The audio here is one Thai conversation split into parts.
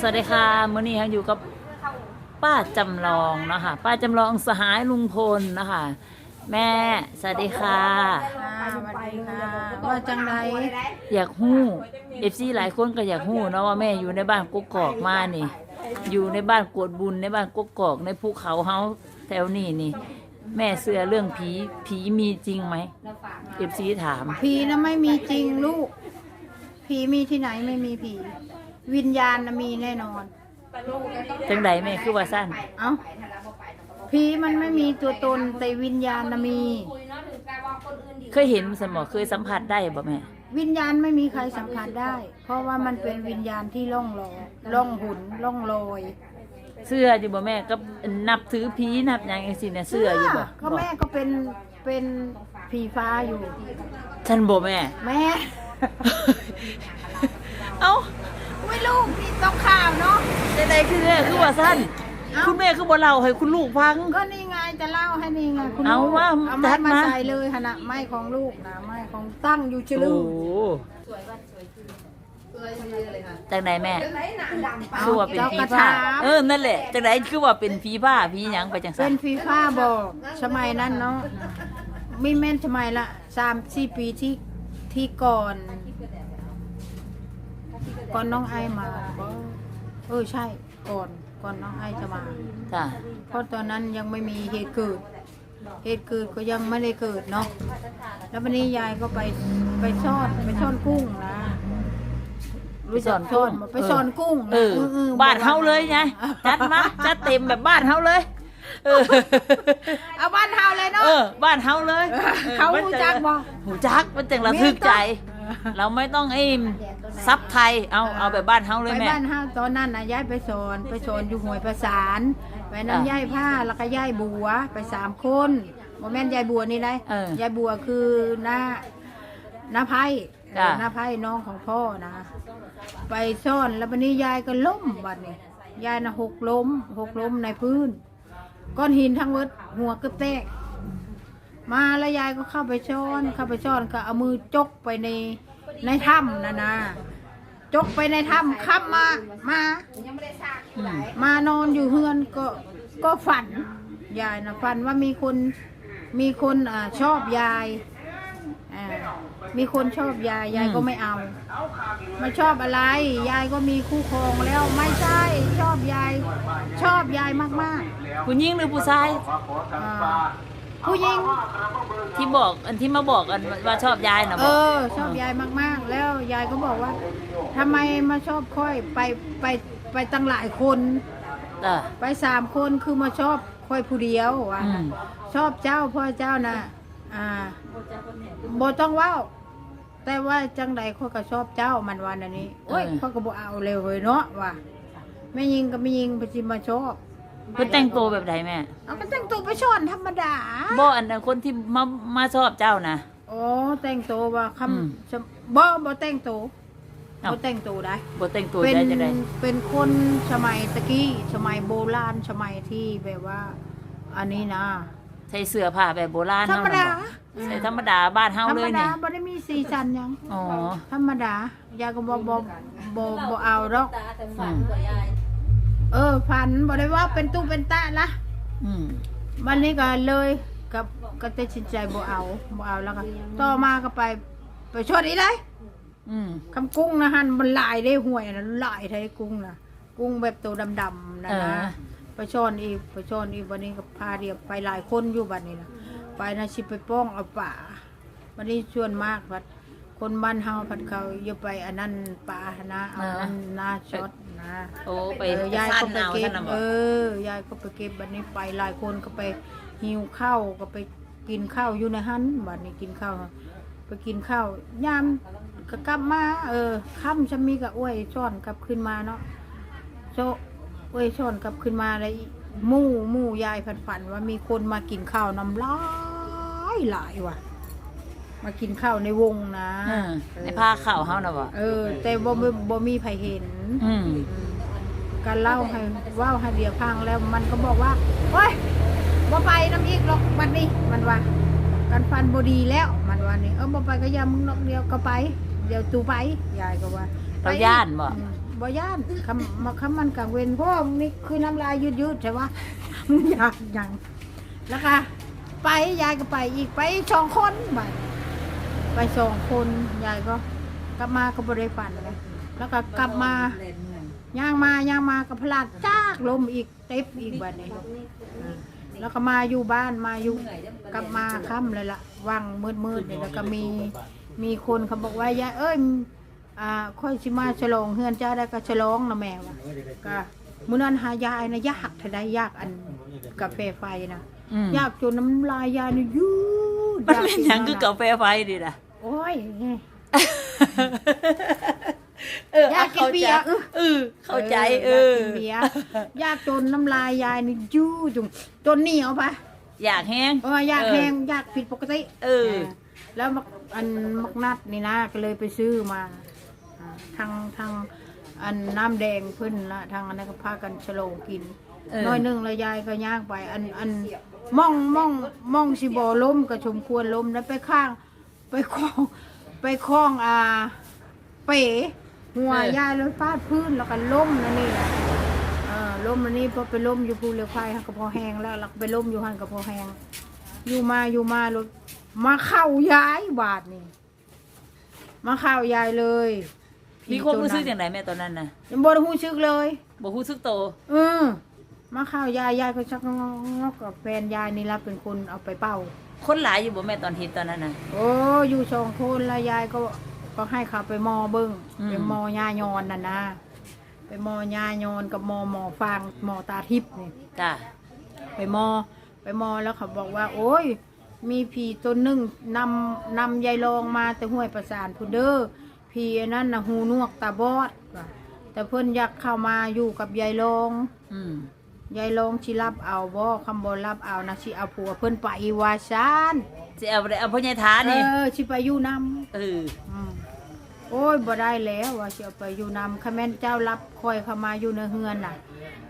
สวัสดีค่ะมื้อนี้ค่ะอยู่กับป้าจำลองเนาะคะป้าจำลองสหายลุงพลนะคะแม่สวัสดีค่ะค่ะ สวัสดีค่ะว่าจังไรอยากหู้เอฟซีหลายคนก็อยากหู้เนาะว่าแม่อยู่ในบ้านกกอกมานี่ อยู่ในบ้านกวดบุญในบ้านกกอกในภูเขาเฮาแถวนี้นี่ แม่เชื่อเรื่องผีผีมีจริงไหมเอฟซีถาม ผีนะไม่มีจริงลูก ผีมีที่ไหนไม่มีผี วิญญาณนะมีแน่นอน จังใดแม่คือว่าสั้นเอ้าผีมันไม่มีตัวตนแต่วิญญาณนะมี เคยเห็นสมอเคยสัมผัสได้บ่แม่วิญญาณไม่มีใครสัมผัสได้ เพราะว่ามันเป็นวิญญาณที่ล่องลอยล่องหุนล่องลอยเสื้ออยู่บ่แม่ก็นับถือผีนับหยังจังซี่เนี่ยเสื้ออยู่บ่ก็แม่ก็เป็นเป็นผีฟ้าอยู่ฉันบ่แม่ แม่ เอ้า ไม่ลูกพี่ต้องข่าวเนาะใดๆคือแม่คือว่าสั้นเอ้าคุณแม่คือบ่เล่าให้คุณลูกฟัง ก็นี่ไงจะเล่าให้นี่ไงคุณเอาลูกว่าเอาไม้จัดมามา ใส่เลยขณะไม้ของลูกนะไม้ของตั้งอยู่ชื่อโอ้ลูกโหจังไหนแม่คือว่าเป็นผีจ้กระผ้าถามเออนั่นแหละจังไหนคือว่าเป็นผีผ้าผีหยังไปจังเป็ซั่นนฟีฟ้าบอกสมัยนั้นเนาะไม่แม่นสมัยละสามสี่ปีที่ที่ก่อน ก่อนน้องไอมาบ่เออใช่ก่อนก่อนน้องไอจะมา จ้ะเพราะตอนนั้นยังไม่มีเหตุเกิด เหตุเกิดก็ยังไม่ได้เกิดเนาะแล้ววันนี้ยายก็ไปไปซ่อนไปซ่อนกุ้งนะรู้จักซ่อนบ่ไปซ่อนกุ้งนะเออเออบ้านเฮาเลยไงจัดมาจัดเต็มแบบบ้านเฮาเลย เออ เอาบ้านเฮาเลยเนาะเออ บ้านเฮาเลยเขามันรู้จักบ่หูจักมันจังระทึกใจ เราไม่ต้องไอ้ซับไทยเอาเอาแบบบ้านเฮาเลยไปแม่ บ้านเฮาตอนนั้นนะยายไปสอนไปสอนอยู่ห้วยประสานไปอะน้ำยายผ้าแล้วก็ยายบัวไปสามคนโมแม่นยายบัวนี่ไรเออยายบัวคือหน้าหน้าไพ่จ้ะ หน้าไพ่น้องของพ่อนะ ไปซ่อนแล้ววันนี้ยายก็ล้มบัดนี้ยายนะหกล้มหกล้มในพื้น ก้อนหินทั้งหมดหัวก็แตก มาแล้วยายก็เข้าไปช้อน เข้าไปช้อนก็เอามือจกไปในในถ้ำนะนะจกไปในถ้ำขับมา มาอืมมานอนอยู่เฮือนก็ก็ฝันยายนะฝันว่ามีคนมีคนอ่าชอบยายอ่ามีคนชอบยายยายก็ไม่เอาไม่ชอบอะไร ยายก็มีคู่ครองแล้วไม่ใช่ชอบยาย ชอบยายมากผู้หญิงหรือผู้ชายๆอ่า ผู้หญิง ที่บอกอันที่มาบอกกันว่าชอบยายนะเอบออชอบยายมากๆ แล้วยายก็บอกว่าทำไมมาชอบค่อยไปไปไปตั้งหลายคนจ้ะไปสามคนคือมาชอบค่อยผู้เดียวว่ะอืม ชอบเจ้าพ่อเจ้านะอ่าบ่ต้องเว้าแต่ว่าจังใดข้อยก็ชอบเจ้ามันวันอันนี้โอ้ยข้อยก็บ่เอาเลยเว้ยเนาะว่ะไม่ยิงก็ไม่ยิงไปจิมาชอบ เพิ่นแต่งตัวแบบใดแม่เอาก็แต่งตัวไปช้อนธรรมดาบ่อันนั้นคนที่มามาชอบเจ้านะ โอ้แต่งตัวว่าคอืมำจะบ่บ่แต่งตัวเอ้าบ่แต่งตัวได้บ่แต่งตัวเป็นได้จะได้เป็นคนสมัยตะกี้สมัยโบราณสมัยที่แบบว่า อันนี้นะ ใส่เสื้อผ้าแบบโบราณธรรมดา เฮน่ะบ่ใส่ธรรมดาบ้านเฮาธรเลรมยดานี่บ่ได้มีสีสันหยัง อ๋อ ธรรมดา ยายก็บ่บ่บ่บ่เอาหรอกอืม เออฝันบ่ได้ว่าเป็นตู้เป็นตะละอืมวันนี้ก็เลยกับก็ตัดสินใจบ่เอาบ่เอาแล้วก็ต่อมาก็ไป ไปชดอีกเลยอืมคำกุ้งนะฮันมันหลายได้ห่วยนะหลายไทยกุ้งนะกุ้งแบบตัวดำๆนะเอนะอ ไปช้อนอีกไปช้อนอีกวันนี้ก็พาเดียวไปหลายคนอยู่บัดนี้นะไปนะชิไปป้องเอาป่าวันนี้ชวนมากพัดคนบ้านเฮาพัดเขาอย่าไปอันนั้นป่านะเอาอันนั้นนาช็อตนะ โอ้ไปเออยายซ่านก็ไปเอาเก็ท่าบนน่ะบ่เออยายก็ไปเก็บบัดนี้ไปหลายคนก็ไปหิวข้าวก็ไปกินข้าวอยู่ในหันบัดนี้กินข้าวไปกินข้าวยามก็กลับมา เออค่ำจะมีกับอ้วยช้อนกลับขึ้นมาเนาะโซอ้วยช้อนกลับขึ้นมาเลยหมู่หมู่ยายผัดฝันว่ามีคนมากินข้าวน้ำลายหลายว่ะ มากินข้าวในวงนะเออในผ้าขาวเฮาน่ะบ่เออ แต่บ่บ่บ่มีใครเห็น อืม การเล่าให้เว่าให้เดียวพังแล้วมันก็บอกว่าโอ้ยบ่ไปน้ำอีกหรอกวันนี้มันว่าการฟันบดีแล้วมันว่านี่เออบ่ไปก็อยามึงนอกเดียวก็ไป เดี๋ยวตูไปยายก็ว่าเราย่านบ่อืมบ่บ่ย่านคำมาคำมันกลางเวรเพราะว่านี่คือน้ำลายยืดๆใช่ปะอยากหยังแล้วก็ไปยายก็ไปอีกไปสองคนไปไปสองคนยายก็กลับมาก็บริฝันเลยแล้วก็กลับมา ย่างมาย่างมาก็พลาดจากลมอีกเต็บอีกแบบนี้อ่าแล้วก็มาอยู่บ้านมาอยู่กลับมาค่ำเลยล่ะวังมืดๆนี่แล้วก็มีมีคนเขาบอกว่ายายเอ้ยอ่าค่อยสิมาฉลองเฮือนเจ้าได้ก็ฉลองนะแม่วะก็มื้อนั้นหายายนะยากเท่าใดยากอันกาแฟไฟนะอืมยากจนน้ำลายยายนี่ยูดมันยากเป็นหยังคือกาแฟไฟดิล่ะโอ้ย เอออยากกินเบียร์เออเออเข้าใจเออ ยากกินเบียร์ยากจนน้ำลายยายนี่ยูจนจนเหนียวปะอยากแห้งเอออยากแห้งอยากผิดปกติเออ แล้วมักอันมักนัดนี่นะก็เลยไปซื้อมาอ่าทางทางอันน้ำแดงเพิ่นละทางอันนั้นก็พากันฉลองกินเออ น้อยหนึงแล้วยายก็ย่างไป อันอันมองมองมองสิบ่ล้มก็สมควรล้มแล้วไปข้าง ไปคล้องไปคล้องอ่า เป๋ หัวยายแล้วฟาดพื้นแล้วก็ล้มนั่นนี่แหละเออล้มอันนี้พอไปล้มอยู่ภูเหล็กไฟหันก็พอแห้งแล้วแล้วก็ไปล้มอยู่หันก็พอแห้งอยู่มาอยู่มารถมาเข้ายายบาทนี่ มาเข้ายายเลยมีความรู้สึกอย่างไรแม่ตอนนั้นน่ะยังบ่ได้ฮู้ชึกเลยบ่รู้สึกโตเออมาเข้ายายยายก็ชักงอกๆกับแฟนยายนี่ละเป็นคนเอาไปเป่า คนหลายอยู่บ่แม่ตอนเห็นตอนนั้นน่ะโอ้อยู่สองคนแล้วยายก็ ก็ให้เขาไปมอเบิ้งอืม ไปมอยายอนน่ะนะ ไปมอยายอนกับมอหมอฟางหมอตาทิพย์นี่ จ้าไปมอ ไปมอแล้วเขาบอกว่า โอ้ย มีผีตัวหนึ่งนำนำยายรองมาแต่ห้วยประสานพุเด้อผีอันนั้นนะหูหนวกตาบอดว่ะแต่เพิ่นอยากเข้ามาอยู่กับยายรอง อืมยายรองชิรับเอาบ่คำบ่รับเอานะชิเอาผัวเพิ่นไปว่าซานสิเอาไปเอาพ่อใหญ่ทาเอนี่อชิไปอยู่นำ เอออืม โอ้ยบ่ได้แล้วว่าสิเอาไปอยู่นำคแม่นเจ้ารับคอยเข้ามาอยู่ในเฮือนน่ะ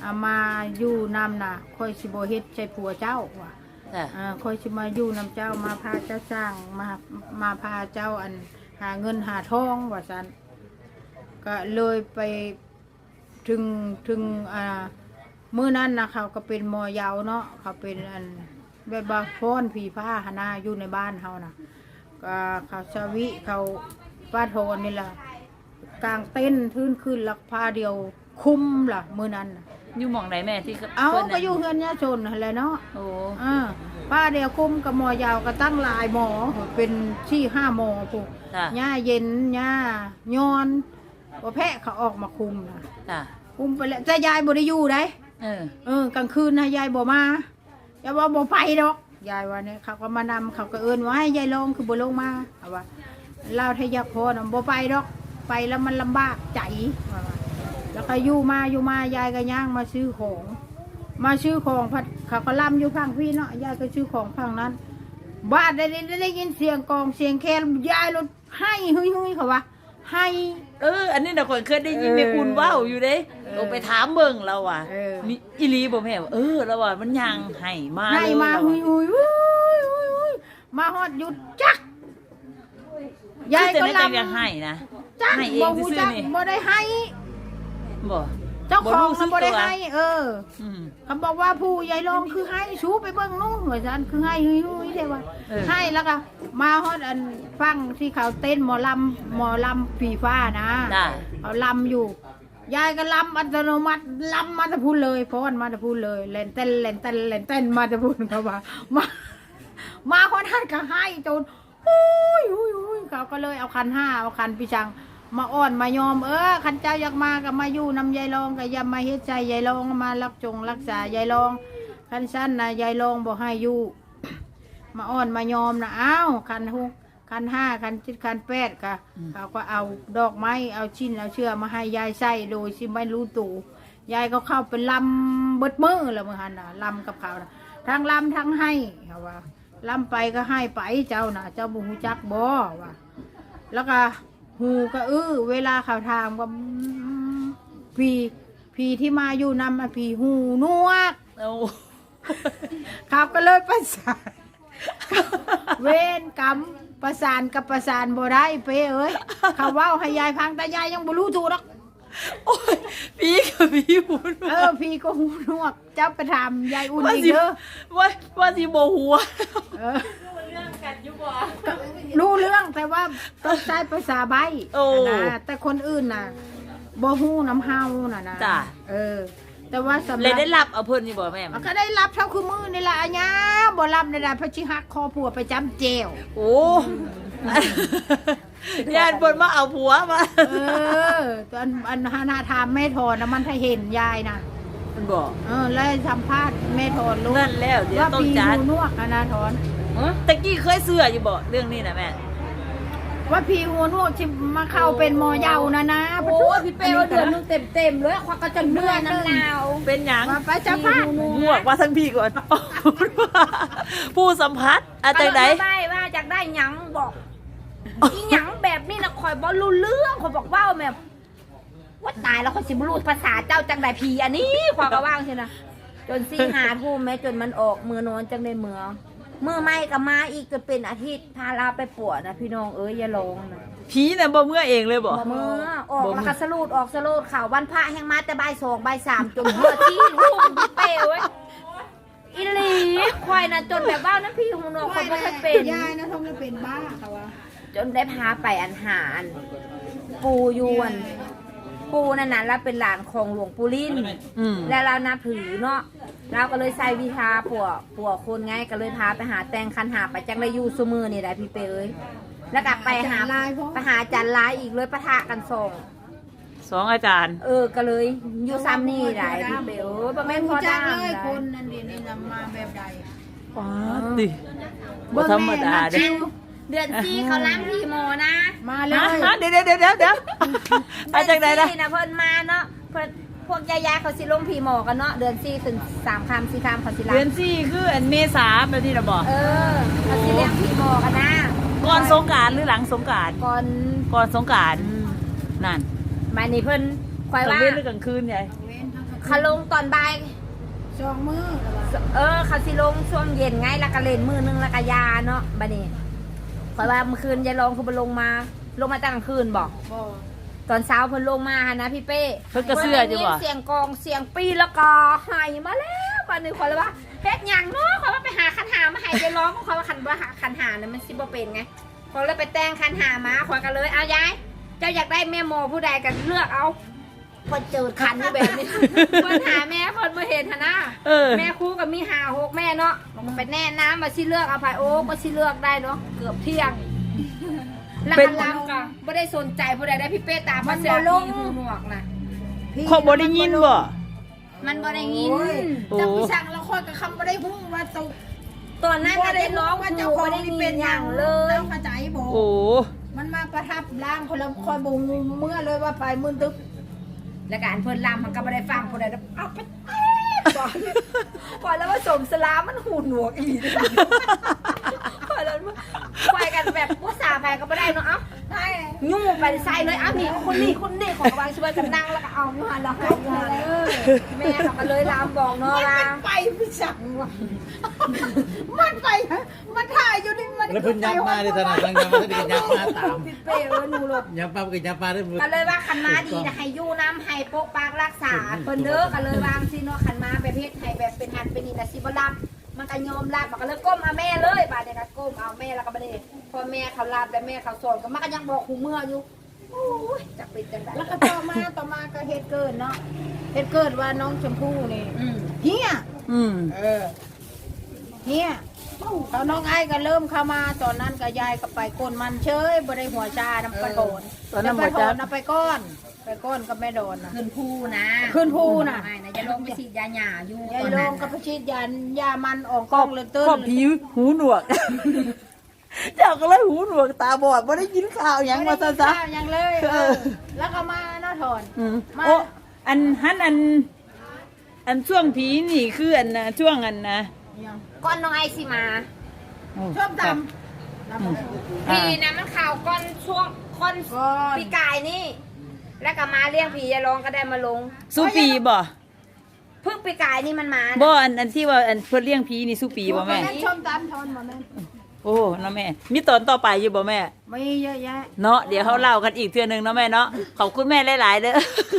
เอามาอยู่นำน่ะคอยสิบ่เฮ็ดใส่ผัวเจ้าว่ะจ้าอ่าคอยสิมาอยู่นำเจ้ามาพาเจ้าสร้างมามาพาเจ้าอันหาเงินหาทองว่าซั่นก็เลยไปถึงถึงอ่ามื้อนั้นนะเขาก็เป็นหมอยาวเนาะเขาเป็นอันแบบว่าฟ้อนผีผ้าหนาอยู่ในบ้านเฮานะก็เขาชาวิเขา ป้าโทนนี่ล่ะกลางเต้นท์ทื่นขึ้นหลักผ้าเดียวคุ้มล่ะมื้อนั้นน่ะอยู่หม่องไหนแม่ที่เอาพิ่นก็น่ะอยู่เฮือนยาชนนั่นแหละเนาะโอ้อ่าป้าเดียวคุ้มกับหมอยาวก็ตั้งหลายหมอเป็นที่ห้าหมอพวกจ้าหญ้าเย็นหญ้าย้อนว่าแพะเขาออกมาคุมนะจ้าคุมไปแล้วแต่ยายบ่ได้อยู่ได้ เออ เออกลางคืนนะยายบ่มายายว่าบ่ไปดอกยายว่าเนี่ยเขาก็มานำเขาก็เอิ้นว่าให้ยายลงคือบ่ลงมาเอาว่าเล่าทยากพอนะบ่ไปดอกไปแล้วมันลำบากใจว่าว่าแล้วก็อยู่มาอยู่มายายก็ย่างมาซื้อของ มาซื้อของพัดเขาก็ล่ำอยู่พังพี่เนาะยายก็ซื้อของพังนั้น บ้านได้ได้ได้ยินเสียงกลองเสียงแคนยายรถให้เฮ้ยเฮ้ยเขาว่าให้เออ อันนี้น่ะข่อยเคยได้ยินเออแม่อุ่นเว้าอยู่เด้เออเอาไปถามเบิ่งเราอะเออมีอีหลีบ่แม่ว่าเออแล้วว่ามันยังให้มาให้เลยมาแล้วเฮ้ว่ะยเฮ้ยเฮ้ยเฮ้ยเฮ้ยมาฮอดหยุดจัก ยายคือก็แต่ไม่ลได้อยากให้นะำจักให้เอบ่งฮู้ซื่อจักๆนี่บ่ได้ให้บ่เจ้าของรู้สึน่ะกบ่ได้ตัวให้ เอออืมเขาบอกว่าผู้ยายรองคือให้ชูไปเบิ่งนู่นว่าซั่นคือให้เฮ้ยเฮ้ยได้ว่าเออให้แล้วก็มาฮอดอันฟังที่เขาเต้นหมอลำหมอลำผีฟ้านะจ้าเขาลำอยู่ยายก็ลำอัตโนมัติลำมาแตะพูนเลยฟ้อนมาแตะพูนเลยเล่นเต้นเล่นเต้นเล่นเต้นมาแตะพูนเขาว่ามามาคนท่านก็ให้จนอุ้ยอุ้ยอุ้ย เขาก็เลยเอาคันห้าเอาคันพิชัง มาอ้อนมายอม เออคันเจ้าอยากมาก็มาอยู่นำยายรองก็อย่ามาเฮ็ดใจยายรองมารักจงรักษายายรอง คันสั้นนะยายรองบอกให้อยู่มาอ้อนมายอมนะอ้าวคันหกคันห้าคันเจ็ดคันแปดก็เขาก็เอาดอกไม้เอาชิ้นเอาเชือกมาให้ยายใส่โดยที่ไม่รู้ตัวยายก็เข้าไปลำเบิดมือแล้วมือหันน่ะลำกับเขานะทั้งลำทั้งให้เขาว่าลำไปก็ให้ไปเจ้าน่ะเจ้าบุหูจักบ่ว่า แล้วก็หูก็อื้อเวลาเขาถามก็อืมพีพีที่มาอยู่นำมาพีหูนวกเอาเขาก็เลยประสานเวรกรรมประสานกับประสานบ่ได้เป้เอ้ยเขาเว้าให้ยายพังแต่ยายยังบ่รู้ถูกหรอกพี่หูหนเอวอกพี่ก็หูหนวก เจ้าไปถามยายอุ่นว่าอีกสิเด้อว่าว่าสิโบหัวเออ รู้เรื่องแต่ว่าต้องใช้ภาษาใบโอ้นะแต่คนอื่นน่ะบ่ฮู้น้ำเฮาน่ะนะจ้ะ เออ แต่ว่าสำหเลยรับได้รับเอาเพิ่นนี่บ่แม่มัมันนก็ได้รับเท่าคือมือนี่แหละอันยาบ่รับนี่แหละเพราะชิฮักคอผัวไปจำเจวโอ้ญาติเพิ่นมาเอาผัวมาเออตอนอันฮานาถามแม่ทอนนะมันถ้าเห็นยายนะเพิ่นบอกเออแล้วสัมภาษณ์แม่ทอนลูกนั่นแล้วเดี๋ยวว่าต้องปีจัดหูนวกอะนะทอน ตะกี้เคยเสื้ออยู่บ่เรื่องนี้นะแม่ ว่าพี่หัวนวกที่มาเข้าเป็นมอเยานะนะโอ้ยพี่เป้ว่าเดือนนึงเต็มเต็มๆเลยควักก็จนเมื่อยน้ำหนาว เป็นหยังมาไปจะพาดหวกว่าทั้งพี่ก่อน ผู้สัมผัสอะจังไดไม่ว่าอยากได้หยังบอกอีหยังแบบนี้นะคอยบอรู้เรื่องคอยบอกว่าแบบว่าตายแล้วคอยสิบรู้ภาษาเจ้าจังไดพีอันนี้คอยก็ว่างใช่นะจนซีหาทุ่มแม้จนมันออกมือนอนจังได้เมือง เมื่อไม่ก็มาอีกจนเป็นอาทิตย์พาลาไปปวดนะพี่น้องเอ้ยอย่าลงนะผีน่ะบ่เมื่อเองเลยบ่บ่เมื่อออกบ่แล้วเมื่ก็อสลูดออกสลูดข่าววันพระแห่งมาแต่บ่ายสองบ่ายสามจนเมื่อที่ลูกพี่เป้เว้ยอีหลีควายนะจนแบบว่านั้นพี่ของหนูคนไม่เคยเป็นยายนะทำให้เป็นบ้าเขาว่าจนได้พาไปอันหารปูยวน ปูนั่นน่ะแล้วเป็นหลานของหลวงปู่ลิ้นอืม แล้วเรานับถือเนาะเราก็เลยใส่วิชาปัวปัวคนไงก็เลยพาไปหาแตงคันหาไปจังได้อยู่ซุมือนี่แหละพี่เป้เอ้ยแล้วก็ไปหาลายพ่อไปหาอาจันลายอีกเลยปะทะกันส่งสองอาจารย์ เออ ก็เลยอยู่ซ้ำนี่ได้พี่เบลประมาณพอจัได้กเลยคนนั่นเดียวนี่นำมาแบบใดว้าติบ่ธรรมดาเด้บิ่ง เดือนสี่เขาล้างพี่โมนะแม่นะมาเลฮะยฮะเดี๋ยวเดี๋ยวเดี๋ยวเดี๋ยวอะจังไดเดืนะอนสี่นะเพิ่นมาเนาะเพิ่นพวกยายาเขาสิลงพี่โมกันเนาะเดือนสี่ถึงสามคำสี่คำเขาสิล้าเดืองนสี่คืออันเมษาแบบนี้น่ะบ่เออเขาสิเลี้ยงพี่โมกันนะก่อนสงกรานต์หรือหลังสงกรานต์ก่อนก่อนสงกรานต์นั่นมานี่เพิ่นคอยกลางว่าเว้นหรือกลางคืนไงเขาลงตอนบ่าย สองมือแล้วว่าเออเขาสิลงช่วงเย็นไงแล้วก็เล่นมือนึงแล้วก็ยาเนาะบัดนี้ คอยว่าเมื่อคืนยายรองคือบ่ลงมา ลงมาตั้งกลางคืนบอก บ่ตอนเช้าเพิ่นลงมาหานะพี่เป้เพิ่นก็เสื้ออยู่บ่เพิ่นได้ยินเสียงกองเสียงปีแล้วก็หายมาแล้วบัดนี้ขอยเลยว่าเฮ็ดหยังเนาะขอยว่าไปหาคันหามาให้ไปร้องขอยว่าคันว่าหาคันหานั้นมันสิบ่เป็นไงขอยเลยไปแต่งคันหามาขอยก็เลยเอายายเจ้าอยากได้แม่โมผู้ใดก็เลือกเอาเพิ่นเจอคันอยู่แบบนี้ เพิ่นหาแม่ เพิ่นบ่เห็นหั่นนะเออ แม่ครูก็มีหาหกแม่เนาะมันก็ไปแน่น้ำมาสิเลือกเอาไปโอ้ก็สิเลือกได้เนาะเกือบเที่ยงแล้วเป็นก็ลำก็ไม่ได้สนใจผู้ใดได้พี่เป้ตามภาษาที่หูหนวกนะ พี่เขาบ่ได้ยินบ่ มันบ่ได้ยิน โอ้ย โอ้จักผู้สั่งแล้วค่อยกับคำบ่ได้ฮู้ว่าตกตอนนั้นบ่น่ะได้ได้ร้ร้อองงว่าว่าเจ้าเจ้าขขอองงได้นี่เป็เป็นนออย่าย่างงเลเลยยเข้าใจบ่โอ้ มันมาประทับร่างคนละคอยบ่งูเมื่อเลยว่าไปมึนตึกแล้วการเพิ่นลำมันก็ไม่ได้ฟังผู้ใดเอาไปก่อ นก่อนแล้วว่าสมสลามันหูหนวกอีกก่อนแล้วไปกันแบบว่าสาไปก็ไม่ได้เนาะเอ้าใช่ยุ่งไปใส่เลยอ้าวนี่คนนี่คนนี่ของวางช่วยกันนั่งแล้วก็เอาอยู่หันแล้วให้อยู่แล้วแม่เขาก็เลยลามบอกเนาะลาเป็นไปพี่สั่งว่ะมันไปมันถ่ายอยู่ นี่มันแล้วเพิ่นยับมาในขณะนั้นยับมาได้ยับมาตามพี่เป้เอ้ยหนูหลบยับมาก็ยับมาได้หมดก็เลยว่าคันมาดีนะให้อยู่น้ำให้ปกปักรักษาเพิ่นเด้อก็เลยวางสิเนาะคันมาแบบเฮ็ดให้แบบเป็นหันเป็นนี่แต่สิบ่รับมันก็ยอมรับมันก็เลยก้มเอาแม่เลยบาดนี้ก็ก้มเอาแม่แล้วก็บ่ได้พอแม่เขารับแล้วแม่เขาสอนก็มันก็ยังบอกหูเมื่ออยู่โอ้ยจะเป็นจังได๋แล้วก็ต่อมาต่อมาก็เหตุเกิดเนาะเหตุเกิดว่าน้องชมพู่นี่อืมเฮียอืมเออเฮีย เขาน้องไอ้ก็เริ่มเข้ามาตอนนั้นก็ยายก็ไปก้นมันเชยบ่ได้หัวชาน้ำปลาโดนตอนนั้นำหัปวลาโดจ้านเอาไปก้อน ไปก้อนก็ไม่โดนนะขึ้นภูนะขึ้นภูน่ะไม่นะจะลงไปฉีดยาหย่าอยู่ยายตอนลนั้งนก็น่ะไปฉีดยายามันออกกล้องเลยตื้นก็ผีหูหนวกเจ้าก็เลยหูหนวกตาบอดบ่ได้ยินข่าวหยังมาซะซะไม่ได้กินข้าวยังเลยเออเออแล้วก็มาเนาะถอนอืมมาโอ้อันหันอัน อันช่วงผีนี่คืออันนะช่วงอันนะ ยังก้อนน้องไอซิมาชอบตำตำอะไรพีนะมันข่าวก้อนช่วงก้อนก้อนปีกายนี่ แล้วก็มาเลี้ยงผียายรองก็ได้มาลงสุปีบ่เพิ่งปีกายนี่มันมาบ่อันอันที่ว่าอันเพิ่นเลี้ยงผีนี่สุปีบ่แม่ ชอบตำทอนมาแม่โอ้เนาะแม่ มีตอนต่อไปอยู่บ่แม่ ไม่เยอะแยะ เนาะเดี๋ยวเขาเล่ากันอีกเทื่อนึงเนาะแม่เนาะขอบคุณแม่หลายๆเด้อ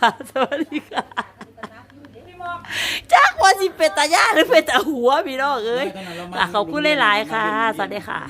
ค่ะสวัสดีค่ะ จักว่าสิเป็นตาย่าหรือเป็นตาหัวพี่น้องเอ้ยขอบคุณหลายๆค่ะ สวัสดีค่ะ